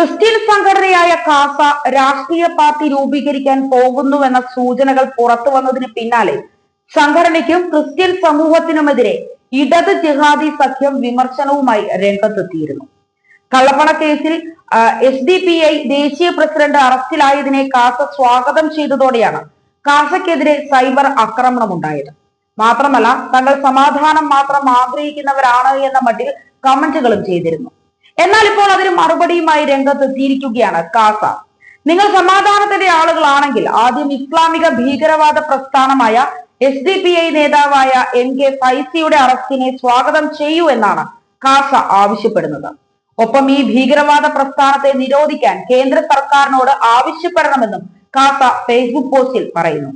Christian സംഘടനയായ കാസ രാഷ്ട്രീയ party രൂപീകരിക്കാൻ പോകുന്നുവെന്ന സൂചനകൾ പുറത്തു വന്നതിന് പിന്നാലെ സംഘടനയ്ക്കും ക്രിസ്ത്യൻ സമൂഹത്തിനുമെതിരെ ഇടത് ജിഹാദി സഖ്യം വിമർശനവുമായി രംഗത്തെത്തിയിരുന്നു. കള്ളപ്പണ കേസിൽ എസ് ഡി പി ഐ ദേശീയ പ്രസിഡന്റ് അറസ്റ്റിലായതിനെ കാസ സ്വാഗതം ചെയ്തതോടെയാണ് കാസക്കെതിരെ സൈബർ ആക്രമണം ഉണ്ടായത് മാത്രമല്ല തങ്ങൾ സമാധാനം മാത്രം ആഗ്രഹിക്കുന്നവരാണ് എന്ന മട്ടിൽ കമന്റുകളും ചെയ്തിരുന്നു. എന്നാൽ ഇപ്പോൾ അതിന് മറുപടിയുമായി രംഗത്തെത്തിയിരിക്കുകയാണ് കാസ. നിങ്ങൾ സമാധാനത്തിന്റെ ആളുകളാണെങ്കിൽ ആദ്യം ഇസ്ലാമിക ഭീകരവാദ പ്രസ്ഥാനമായ എസ് ഡി പി ഐ നേതാവായ എം കെ ഫൈസിയുടെ അറസ്റ്റിനെ സ്വാഗതം ചെയ്യൂ എന്നാണ് കാസ ആവശ്യപ്പെടുന്നത്. ഒപ്പം ഈ ഭീകരവാദ പ്രസ്ഥാനത്തെ നിരോധിക്കാൻ കേന്ദ്ര സർക്കാരിനോട് ആവശ്യപ്പെടണമെന്നും കാസ ഫേസ്ബുക്ക് പോസ്റ്റിൽ പറയുന്നു.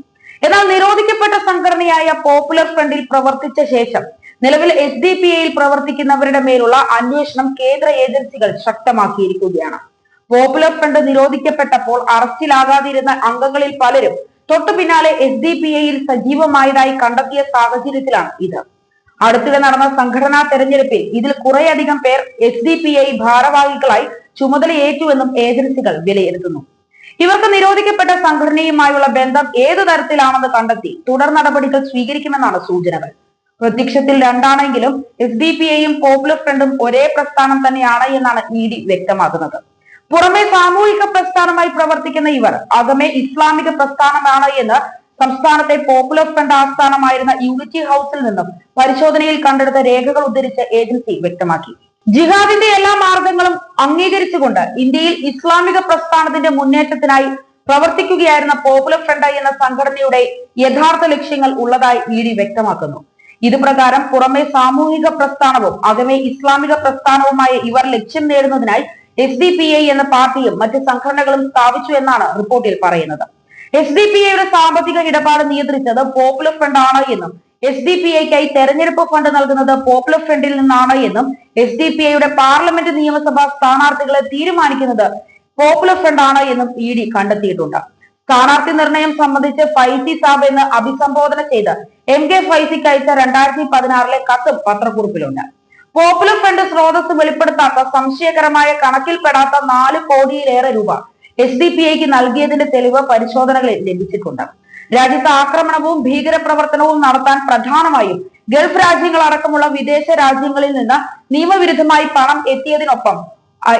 എന്നാൽ നിരോധിക്കപ്പെട്ട സംഘടനയായ പോപ്പുലർ ഫ്രണ്ടിൽ പ്രവർത്തിച്ച ശേഷം നിലവിൽ എസ് ഡി പി എയിൽ പ്രവർത്തിക്കുന്നവരുടെ മേലുള്ള അന്വേഷണം കേന്ദ്ര ഏജൻസികൾ ശക്തമാക്കിയിരിക്കുകയാണ്. പോപ്പുലർ ഫ്രണ്ട് നിരോധിക്കപ്പെട്ടപ്പോൾ അറസ്റ്റിലാകാതിരുന്ന അംഗങ്ങളിൽ പലരും തൊട്ടു പിന്നാലെ എസ് ഡി പി എയിൽ സജീവമായതായി കണ്ടെത്തിയ സാഹചര്യത്തിലാണ് ഇത്. അടുത്തിടെ നടന്ന സംഘടനാ തെരഞ്ഞെടുപ്പിൽ ഇതിൽ കുറേയധികം പേർ എസ് ഡി പി ഐ ഭാരവാഹികളായി ചുമതലയേറ്റുവെന്നും ഏജൻസികൾ വിലയിരുത്തുന്നു. ഇവർക്ക് നിരോധിക്കപ്പെട്ട സംഘടനയുമായുള്ള ബന്ധം ഏതു തരത്തിലാണെന്ന് കണ്ടെത്തി തുടർ നടപടികൾ സ്വീകരിക്കുമെന്നാണ് സൂചനകൾ. പ്രത്യക്ഷത്തിൽ രണ്ടാണെങ്കിലും എസ് ഡി പി ഐയും പോപ്പുലർ ഫ്രണ്ടും ഒരേ പ്രസ്ഥാനം തന്നെയാണ് എന്നാണ് ഡി വ്യക്തമാക്കുന്നത്. പുറമെ സാമൂഹിക പ്രസ്ഥാനമായി പ്രവർത്തിക്കുന്ന ഇവർ അകമേ ഇസ്ലാമിക പ്രസ്ഥാനമാണ് എന്ന് സംസ്ഥാനത്തെ പോപ്പുലർ ഫ്രണ്ട് ആസ്ഥാനമായിരുന്ന യൂണിറ്റി ഹൗസിൽ നിന്നും പരിശോധനയിൽ കണ്ടെടുത്ത രേഖകൾ ഉദ്ധരിച്ച് ഏജൻസി വ്യക്തമാക്കി. ജിഹാദിന്റെ എല്ലാ മാർഗങ്ങളും അംഗീകരിച്ചുകൊണ്ട് ഇന്ത്യയിൽ ഇസ്ലാമിക പ്രസ്ഥാനത്തിന്റെ മുന്നേറ്റത്തിനായി പ്രവർത്തിക്കുകയായിരുന്ന പോപ്പുലർ ഫ്രണ്ട് എന്ന സംഘടനയുടെ യഥാർത്ഥ ലക്ഷ്യങ്ങൾ ഉള്ളതായി ഇ ഡി വ്യക്തമാക്കുന്നു. ഇത് പ്രകാരം പുറമെ സാമൂഹിക പ്രസ്ഥാനവും അകമേ ഇസ്ലാമിക പ്രസ്ഥാനവുമായ ഇവർ ലക്ഷ്യം നേടുന്നതിനായി എസ് ഡി പി ഐ എന്ന പാർട്ടിയും മറ്റ് സംഘടനകളും സ്ഥാപിച്ചു എന്നാണ് റിപ്പോർട്ടിൽ പറയുന്നത്. എസ് ഡി പി ഐയുടെ സാമ്പത്തിക ഇടപാട് നിയന്ത്രിച്ചത് പോപ്പുലർ ഫ്രണ്ട് ആണ് എന്നും എസ് ഡി പി ഐക്കായി തെരഞ്ഞെടുപ്പ് ഫണ്ട് നൽകുന്നത് പോപ്പുലർ ഫ്രണ്ടിൽ നിന്നാണ് എന്നും എസ് ഡി പി ഐയുടെ പാർലമെന്റ് നിയമസഭാ സ്ഥാനാർത്ഥികളെ തീരുമാനിക്കുന്നത് പോപ്പുലർ ഫ്രണ്ട് ആണ് എന്നും ഇ ഡി കണ്ടെത്തിയിട്ടുണ്ട്. സ്ഥാനാർത്ഥി നിർണയം സംബന്ധിച്ച് ഫൈസി സാബ് എന്ന് അഭിസംബോധന ചെയ്ത് എം കെ ഫൈസിക്ക് അയച്ച രണ്ടായിരത്തി പതിനാറിലെ കത്തും പത്രക്കുറിപ്പിലുണ്ട്. പോപ്പുലർ ഫ്രണ്ട് സ്രോതസ് വെളിപ്പെടുത്താത്ത സംശയകരമായ കണക്കിൽപ്പെടാത്ത നാല് കോടിയിലേറെ രൂപ എസ് ഡി പി ഐക്ക് നൽകിയതിന്റെ തെളിവ് പരിശോധനകളിൽ ലഭിച്ചിട്ടുണ്ട്. രാജ്യത്ത് ആക്രമണവും ഭീകരപ്രവർത്തനവും നടത്താൻ പ്രധാനമായും ഗൾഫ് രാജ്യങ്ങൾ അടക്കമുള്ള വിദേശ രാജ്യങ്ങളിൽ നിന്ന് നിയമവിരുദ്ധമായി പണം എത്തിയതിനൊപ്പം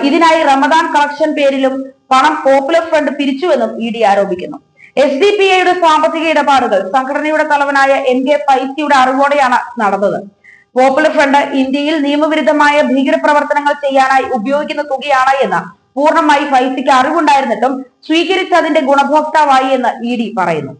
ഇതിനായി റമദാൻ കളക്ഷൻ പേരിലും പണം പോപ്പുലർ ഫ്രണ്ട് പിരിച്ചുവെന്നും ഇ ഡി ആരോപിക്കുന്നു. എസ് ഡി പി ഐയുടെ സാമ്പത്തിക ഇടപാടുകൾ സംഘടനയുടെ തലവനായ എൻ കെ പൈസിയുടെ അറിവോടെയാണ് നടന്നത്. പോപ്പുലർ ഫ്രണ്ട് ഇന്ത്യയിൽ നിയമവിരുദ്ധമായ ഭീകരപ്രവർത്തനങ്ങൾ ചെയ്യാനായി ഉപയോഗിക്കുന്ന തുകയാണ് എന്ന് പൂർണമായി ഫൈസിക്ക് അറിവുണ്ടായിരുന്നിട്ടും സ്വീകരിച്ചതിന്റെ ഗുണഭോക്താവായി എന്ന് ഇ ഡി പറയുന്നു.